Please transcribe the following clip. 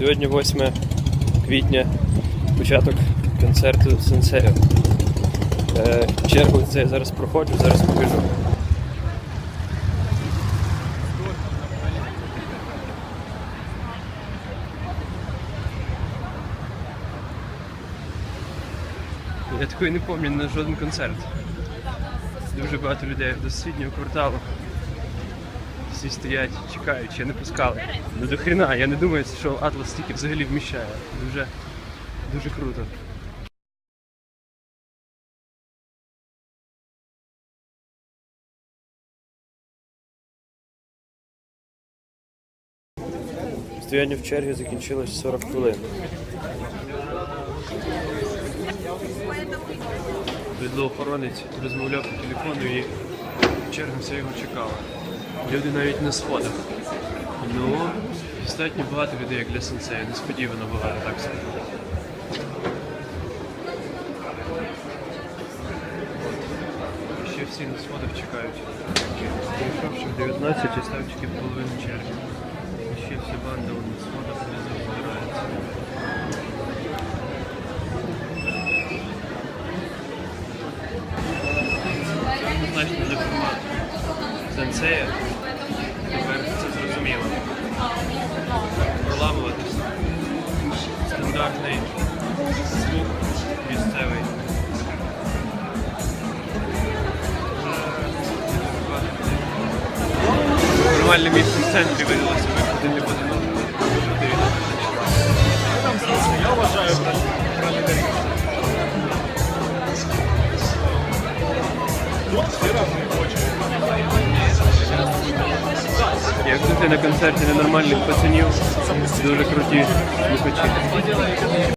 Сьогодні 8 квітня, початок концерту Сенсею. Е, чергу це я зараз проходжу, зараз покажу. Я такої не пам'ятаю на жоден концерт. Дуже багато людей до сусіднього кварталу. Всі стоять, чекають, ще не пускали. Ну до хрена, я не думаю, що Атлас стільки взагалі вміщає. Дуже, дуже круто. Стояння в черзі закінчилось 40 хвилин. Відлоохоронець розмовляв по телефону і черга все його чекала. Люди навіть на сходах. Ну, достатньо багато людей, як для сенсея. Несподівано багато, так скажу. Ще всі на сходах чекають. Прийшовши в 19 і ставчики в половину черги. Ще всі банда на сходах внизу збираються. Значно для формату. Сенсея. Тепер це зрозуміло. Проламуватись. Стандартний звук місцевий. Нормальне місце в центрі видалося, ви не одного. Я вважаю хочуть. Як завжди на концерті ненормальних пацанів, дуже круті слухачі.